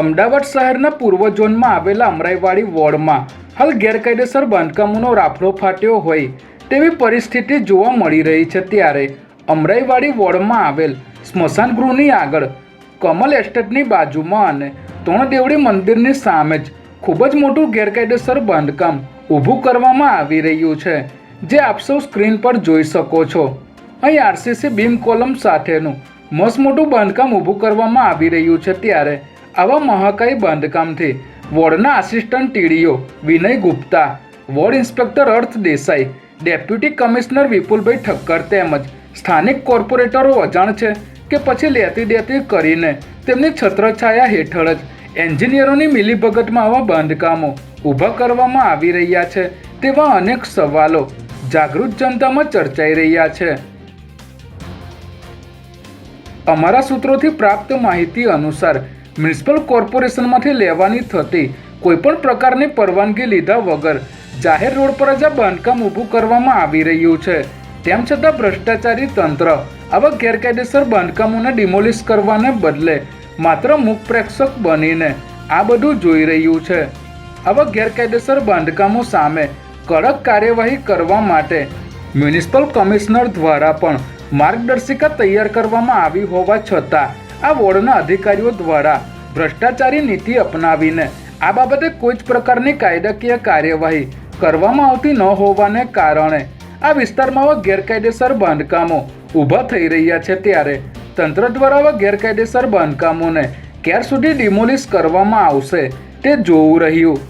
અમદાવાદ શહેરના પૂર્વ ઝોનમાં આવેલા અમરાઈવાડી વોર્ડમાં હાલ ગેરકાયદેસર બાંધકામોનો રાફડો ફાટ્યો હોય તેવી પરિસ્થિતિ જોવા મળી રહી છે ત્યારે અમરાઈવાડી વોર્ડમાં આવેલ સ્મશાન ગૃહની આગળ કમલ એસ્ટેટની બાજુમાં અને તોણદેવડી મંદિરની સામે જ ખૂબ જ મોટું ગેરકાયદેસર બાંધકામ ઊભું કરવામાં આવી રહ્યું છે, જે આપ સૌ સ્ક્રીન પર જોઈ શકો છો. અહીં આરસીસી બીમ કોલમ સાથેનું મસ્ત મોટું બાંધકામ ઊભું કરવામાં આવી રહ્યું છે ત્યારે આવા મહાકાય બાંધકામથી વોર્ડના assistant TDO Vinay Gupta, ward inspector Arth Desai, deputy commissioner Vipulbhai Thakkar તેમજ સ્થાનિક કોર્પોરેટરો અજાણ છે કે પછી લેતી દેતી કરીને તેમની છત્રછાયા હેઠળ જ એન્જિનિયરોની મિલીભગતમાં આવા બાંધકામો ઊભા કરવામાં આવી રહ્યા છે તેવા અનેક સવાલો જાગૃત જનતામાં ચર્ચાઈ રહ્યા છે. અમારા સૂત્રોથી પ્રાપ્ત માહિતી અનુસાર મ્યુનિસિપલ કોર્પોરેશનમાંથી લેવાની થતી કોઈપણ પ્રકારની પરવાનગી લીધા વગર જાહેર રોડ પર જ આ બાંધકામ ઊભું કરવામાં આવી રહ્યું છે. તેમ છતાં ભ્રષ્ટાચારી તંત્ર આવા ગેરકાયદેસર બાંધકામોને ડિમોલિશ કરવાને બદલે માત્ર મુખ પ્રેક્ષક બનીને આ બધું જોઈ રહ્યું છે. આવા ગેરકાયદેસર બાંધકામો સામે કડક કાર્યવાહી કરવા માટે મ્યુનિસિપલ કમિશનર દ્વારા પણ માર્ગદર્શિકા તૈયાર કરવામાં આવી હોવા છતાં આ વોર્ડના અધિકારીઓ દ્વારા ભ્રષ્ટાચારી નીતિ અપનાવીને આ બાબતે કોઈ જ પ્રકારની કાયદાકીય કાર્યવાહી કરવામાં આવતી ન હોવાને કારણે આ વિસ્તારમાં આવા ગેરકાયદેસર બાંધકામો ઊભા થઈ રહ્યા છે ત્યારે તંત્ર દ્વારા આવા ગેરકાયદેસર બાંધકામોને ક્યાર સુધી ડિમોલિશ કરવામાં આવશે તે જોવું રહ્યું.